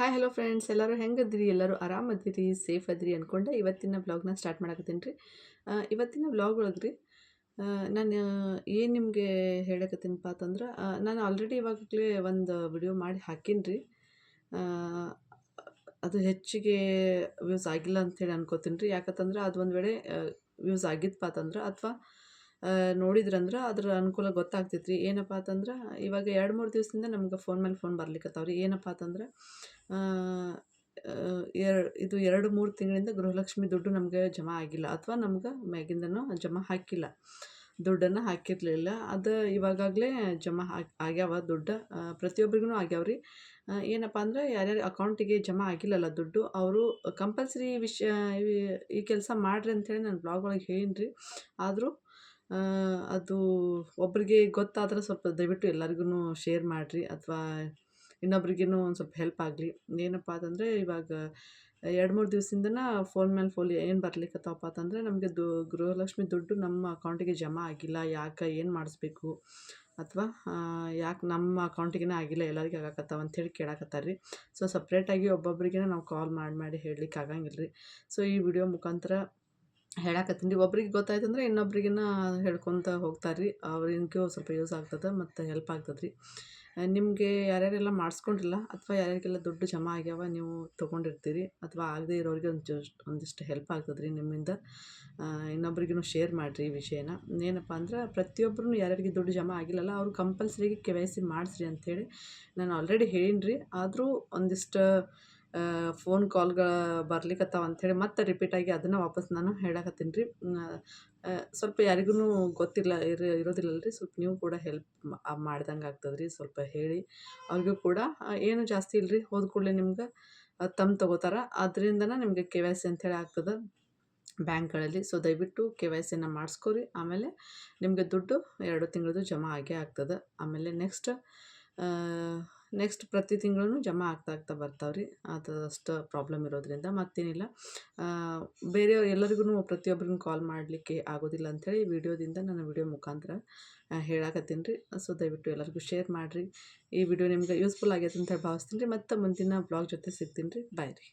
Hi hello friends ಎಲ್ಲರೂ ಹೆಂಗದಿರಿ ಎಲ್ಲರೂ ಆರಾಮದಿರಿ safe ಅದಿರಿ ಅಂದ್ಕೊಂಡೆ ಇವತ್ತಿನ ಬ್ಲಾಗ್ನ ಸ್ಟಾರ್ಟ್ ಮಾಡಕತ್ತೀನಿ ರೀ. ಇವತ್ತಿನ ಬ್ಲಾಗ್ ಒಳಗೆ ರೀ ನಾನು ಏನು ನಿಮಗೆ ಹೇಳಕತ್ತೀನಪ್ಪ ಅಂತಂದ್ರೆ ನಾನು ಆಲ್ರೆಡಿ ಇವಾಗಲೇ ಒಂದು ವಿಡಿಯೋ ಮಾಡಿ ಹಾಕೀನಿ ರೀ. ಅದು ಹೆಚ್ಚಿಗೆ ವ್ಯೂಸ್ ಆಗಿಲ್ಲ ಅಂಥೇಳಿ ಅನ್ಕೋತೀನಿ ರೀ. ಯಾಕಂತಂದ್ರೆ, ಅದು ಒಂದು ವೇಳೆ ವ್ಯೂಸ್ ಆಗಿತ್ತಪ್ಪ ಅಂತಂದ್ರೆ, ಅಥವಾ ನೋಡಿದ್ರಂದ್ರೆ ಅದ್ರ ಅನುಕೂಲ ಗೊತ್ತಾಗ್ತೈತೆ ರೀ ಏನಪ್ಪ ಅಂತಂದ್ರೆ ಇವಾಗ ಎರಡು ಮೂರು ದಿವಸದಿಂದ ನಮ್ಗೆ ಫೋನ್ ಮೇಲೆ ಫೋನ್ ಬರ್ಲಿಕ್ಕತ್ತಾವ ರೀ ಏನಪ್ಪ ಅಂತಂದ್ರೆ ಎರಡು, ಇದು ಎರಡು ಮೂರು ತಿಂಗಳಿಂದ ಗೃಹಲಕ್ಷ್ಮಿ ದುಡ್ಡು ನಮಗೆ ಜಮಾ ಆಗಿಲ್ಲ ಅಥವಾ ನಮ್ಗೆ ಮ್ಯಾಗಿಂದನೂ ಜಮಾ ಹಾಕಿಲ್ಲ. ದುಡ್ಡನ್ನು ಹಾಕಿರಲಿಲ್ಲ. ಅದು ಇವಾಗಾಗಲೇ ಜಮಾ ಹಾಕಿ ಆಗ್ಯಾವ ದುಡ್ಡು ಪ್ರತಿಯೊಬ್ಬರಿಗೂ ಆಗ್ಯಾವ ರೀ ಏನಪ್ಪ ಅಂದರೆ ಯಾರ್ಯಾರು ಅಕೌಂಟಿಗೆ ಜಮಾ ಆಗಿಲ್ಲಲ್ಲ ದುಡ್ಡು, ಅವರು ಕಂಪಲ್ಸರಿ ವಿಷಯ ಈ- ಈ ಕೆಲಸ ಮಾಡಿರಿ ಅಂಥೇಳಿ ನಾನು ಬ್ಲಾಗ್ ಒಳಗೆ ಹೇಳಿನಿ ರೀ ಆದರೂ ಅದು ಒಬ್ಬರಿಗೆ ಗೊತ್ತಾದರೆ ಸ್ವಲ್ಪ ದಯವಿಟ್ಟು ಎಲ್ಲರಿಗೂ ಶೇರ್ ಮಾಡಿರಿ ಅಥವಾ ಇನ್ನೊಬ್ರಿಗೇನು ಒಂದು ಸ್ವಲ್ಪ ಹೆಲ್ಪ್ ಆಗಲಿ. ಏನಪ್ಪ ಅಂತಂದರೆ ಇವಾಗ ಎರಡು ಮೂರು ದಿವಸದಿಂದನ ಫೋನ್ ಮೇಲೆ ಫೋನ್ ಏನು ಬರ್ಲಿಕ್ಕತ್ತಪ್ಪ ಅಂತಂದರೆ ನಮಗೆ ದು ಗೃಹಲಕ್ಷ್ಮಿ ದುಡ್ಡು ನಮ್ಮ ಅಕೌಂಟಿಗೆ ಜಮಾ ಆಗಿಲ್ಲ, ಯಾಕೆ ಏನು ಮಾಡಿಸ್ಬೇಕು ಅಥವಾ ಯಾಕೆ ನಮ್ಮ ಅಕೌಂಟಿಗೆ ಆಗಿಲ್ಲ, ಎಲ್ಲರಿಗೆ ಆಗಾಕತ್ತಾವ ಅಂಥೇಳಿ ಕೇಳಾಕತ್ತಾರೆ ರೀ ಸೊ ಸಪ್ರೇಟಾಗಿ ಒಬ್ಬೊಬ್ಬರಿಗೆ ನಾವು ಕಾಲ್ ಮಾಡಿ ಮಾಡಿ ಹೇಳಲಿಕ್ಕೆ ಆಗಂಗಿಲ್ಲ ರೀ ಸೊ ಈ ವಿಡಿಯೋ ಮುಖಾಂತರ ಹೇಳಾಕತ್ತೀನಿ. ರೀ ಒಬ್ರಿಗೆ ಗೊತ್ತಾಯ್ತಂದ್ರೆ ಇನ್ನೊಬ್ರಿಗಿನ ಹೇಳ್ಕೊತ ಹೋಗ್ತಾರೆ ರೀ ಅವ್ರಿಗೂ ಸ್ವಲ್ಪ ಯೂಸ್ ಆಗ್ತದೆ ಮತ್ತು ಹೆಲ್ಪ್ ಆಗ್ತದೆ ರೀ ನಿಮಗೆ ಯಾರ್ಯಾರೆಲ್ಲ ಮಾಡಿಸ್ಕೊಂಡಿಲ್ಲ ಅಥವಾ ಯಾರ್ಯಾರಿಗೆಲ್ಲ ದುಡ್ಡು ಜಮಾ ಆಗ್ಯಾವ ನೀವು ತೊಗೊಂಡಿರ್ತೀರಿ ಅಥವಾ ಆಗದೇ ಇರೋರಿಗೆ ಒಂದು ಜಸ್ಟ್ ಒಂದಿಷ್ಟು ಹೆಲ್ಪ್ ಆಗ್ತದೆ ರೀ ನಿಮ್ಮಿಂದ ಇನ್ನೊಬ್ರಿಗೂ ಶೇರ್ ಮಾಡಿರಿ ಈ ವಿಷಯನ. ಏನಪ್ಪ ಅಂದ್ರೆ ಪ್ರತಿಯೊಬ್ಬರೂ ಯಾರ್ಯಾರಿಗೆ ದುಡ್ಡು ಜಮಾ ಆಗಿಲ್ಲಲ್ಲ ಅವರು ಕಂಪಲ್ಸರಿಗೆ ಕೆ ವೈ ಸಿ ಮಾಡಿಸ್ರಿ ಅಂಥೇಳಿ ನಾನು ಆಲ್ರೆಡಿ ಹೇಳೀನಿ ರೀ ಆದರೂ ಒಂದಿಷ್ಟು ಫೋನ್ ಕಾಲ್ಗಳು ಬರ್ಲಿಕ್ಕತ್ತಾವ ಅಂಥೇಳಿ ಮತ್ತೆ ರಿಪೀಟಾಗಿ ಅದನ್ನು ವಾಪಸ್ ನಾನು ಹೇಳಕತ್ತೀನಿ ರೀ. ಸ್ವಲ್ಪ ಯಾರಿಗೂ ಗೊತ್ತಿಲ್ಲ, ಇರ ಇರೋದಿಲ್ಲಲ್ಲ ರೀ ಸ್ವಲ್ಪ ನೀವು ಕೂಡ ಹೆಲ್ಪ್ ಮಾಡ್ದಂಗೆ ಆಗ್ತದೆ ರೀ ಸ್ವಲ್ಪ ಹೇಳಿ. ಅವ್ರಿಗೂ ಕೂಡ ಏನು ಜಾಸ್ತಿ ಇಲ್ಲ ರೀ ಹೋದ ಕೂಡಲೇ ನಿಮ್ಗೆ ತಮ್ಮ ತಗೋತಾರೆ. ಅದರಿಂದನೇ ನಿಮಗೆ ಕೆ ವೈ ಸಿ ಅಂಥೇಳಿ ಆಗ್ತದೆ ಬ್ಯಾಂಕ್ಗಳಲ್ಲಿ. ಸೊ ದಯವಿಟ್ಟು ಕೆ ವೈ ಸಿನ ಮಾಡಿಸ್ಕೊರಿ. ಆಮೇಲೆ ನಿಮಗೆ ದುಡ್ಡು ಎರಡು ತಿಂಗಳದ್ದು ಜಮಾ ಆಗೇ ಆಗ್ತದೆ. ಆಮೇಲೆ ನೆಕ್ಸ್ಟ್ ನೆಕ್ಸ್ಟ್ ಪ್ರತಿ ತಿಂಗಳು ಜಮಾ ಆಗ್ತಾ ಆಗ್ತಾ ಬರ್ತಾವೆ ರೀ ಅದು ಅಷ್ಟು ಪ್ರಾಬ್ಲಮ್ ಇರೋದರಿಂದ ಮತ್ತೇನಿಲ್ಲ. ಆ, ಬೇರೆ ಎಲ್ಲರಿಗೂ ಪ್ರತಿಯೊಬ್ಬರಿಗೂ ಕಾಲ್ ಮಾಡಲಿಕ್ಕೆ ಆಗೋದಿಲ್ಲ ಅಂಥೇಳಿ ವಿಡಿಯೋದಿಂದ ನಾನು ವಿಡಿಯೋ ಮುಖಾಂತರ ಹೇಳಾಕತ್ತೀನಿ. ರೀ ಸೊ ದಯವಿಟ್ಟು ಎಲ್ಲರಿಗೂ ಶೇರ್ ಮಾಡಿರಿ. ಈ ವಿಡಿಯೋ ನಿಮ್ಗೆ ಯೂಸ್ಫುಲ್ ಆಗೈತೆ ಅಂತ ಭಾವಿಸ್ತೀನಿ ರೀ. ಮತ್ತು ಮುಂದಿನ ಬ್ಲಾಗ್ ಜೊತೆ ಸಿಗ್ತೀನಿ ರೀ. ಬಾಯ್ ರೀ.